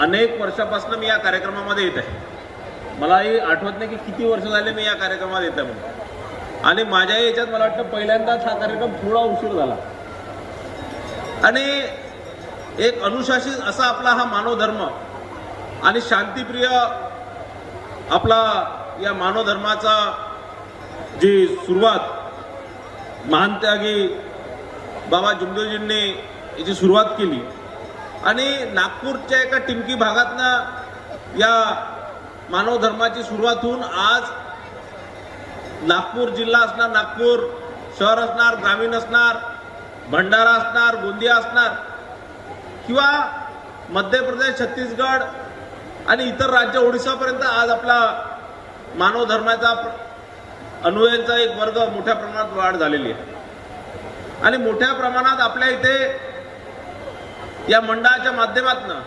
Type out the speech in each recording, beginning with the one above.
अनेक वर्षापासून मी या कार्यक्रमामध्ये येत आहे. मलाही आठवत नाही की किती वर्ष झाले मी या कार्यक्रमात येत आहे म्हणून. आणि माझ्या याच्यात मला वाटतं पहिल्यांदाच हा कार्यक्रम थोडा उशीर झाला. आणि एक अनुशासित असा आपला हा मानव धर्म आणि शांतिप्रिय आपला या मानव धर्माचा जी सुरुवात महान त्यागी बाबा जुमदेवजींनी याची सुरुवात केली आणि नागपूरच्या एका टिमकी भागातनं या मानव धर्माची सुरुवात होऊन आज नागपूर जिल्हा असणार नागपूर शहर असणार ग्रामीण असणार भंडारा असणार गोंदिया असणार किंवा मध्य प्रदेश छत्तीसगड आणि इतर राज्य ओडिसापर्यंत आज आपला मानव धर्माचा अनुयांचा एक वर्ग मोठ्या प्रमाणात वाढ झालेली आहे. आणि मोठ्या प्रमाणात आपल्या इथे या मंडळाच्या माध्यमातून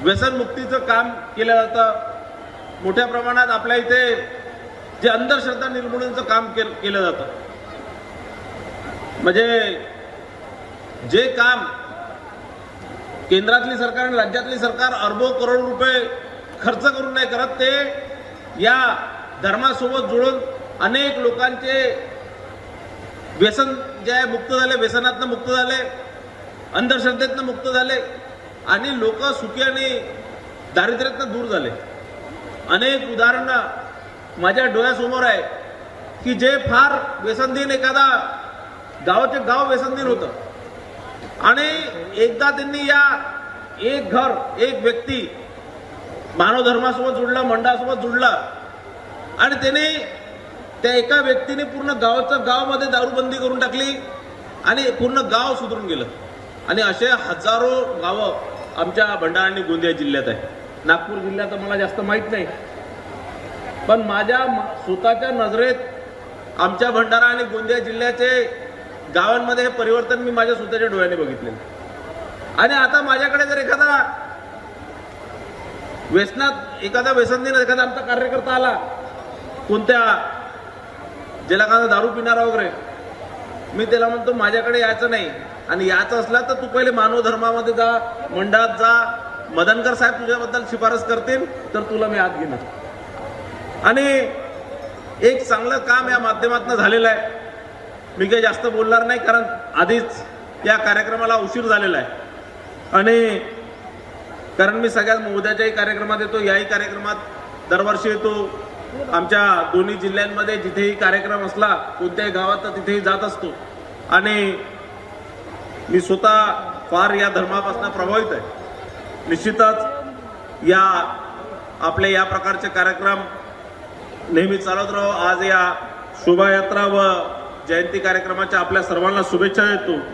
व्यसनमुक्तीचं काम केलं जातं. मोठ्या प्रमाणात आपल्या इथे जे अंधश्रद्धा निर्मूलनचं काम के- केलं जातं. म्हणजे जे काम केंद्रातली सरकार आणि राज्यातली सरकार अरबो करोड रुपये खर्च करून नाही करत ते या धर्मासोबत जुळून अनेक लोकांचे व्यसन जे आहे मुक्त झाले व्यसनातनं मुक्त झाले. अंधश्रद्धेतनं मुक्त झाले आणि लोक सुखी आणि दारिद्र्यातनं दूर झाले. अनेक उदाहरणं माझ्या डोळ्यासमोर आहे की जे फार व्यसनदिन एखादा गावाचे गाव व्यसनदिन होतं. आणि एकदा त्यांनी या एक घर एक व्यक्ती मानव धर्मासोबत जुडला मंडळासोबत जुडला आणि त्याने त्या एका व्यक्तीने पूर्ण गावाचं गावामध्ये दारूबंदी करून टाकली आणि पूर्ण गाव सुधरून गेलं. आणि असे हजारो गावं आमच्या भंडारा आणि गोंदिया जिल्ह्यात आहे नागपूर जिल्ह्यात मला जास्त माहीत नाही. पण माझ्या स्वतःच्या नजरेत आमच्या भंडारा आणि गोंदिया जिल्ह्याचे गावांमध्ये हे परिवर्तन मी माझ्या स्वतःच्या डोळ्याने बघितलेलं आणि आता माझ्याकडे जर एखादा व्यसनात एखादा व्यसन दिन एखादा आमचा कार्यकर्ता आला कोणत्या ज्याला दारू पिणारा वगैरे मी त्याला म्हणतो माझ्याकडे यायचं नाही. आणि यायचं असला तर तू पहिले मानव धर्मामध्ये जा मंडळात जा. मदनकर साहेब तुझ्याबद्दल शिफारस करतील तर तुला मी आत घेणार. आणि एक चांगलं काम या माध्यमातून झालेलं आहे. मी काही जास्त बोलणार नाही कारण आधीच या कार्यक्रमाला उशीर झालेला आहे. आणि कारण मी सगळ्यात उद्याच्याही कार्यक्रमात येतो याही कार्यक्रमात दरवर्षी येतो. आमच्या दोन्ही जिल्ह्यांमध्ये जिथेही कार्यक्रम असला कोणत्याही गावात तर तिथेही जात असतो. आणि मी स्वतः फार या धर्मापासून प्रभावित आहे. निश्चितच या आपले या प्रकारचे कार्यक्रम नेहमी चालत राहो. आज या शोभायात्रा व जयंती कार्यक्रमाच्या आपल्या सर्वांना शुभेच्छा देतो.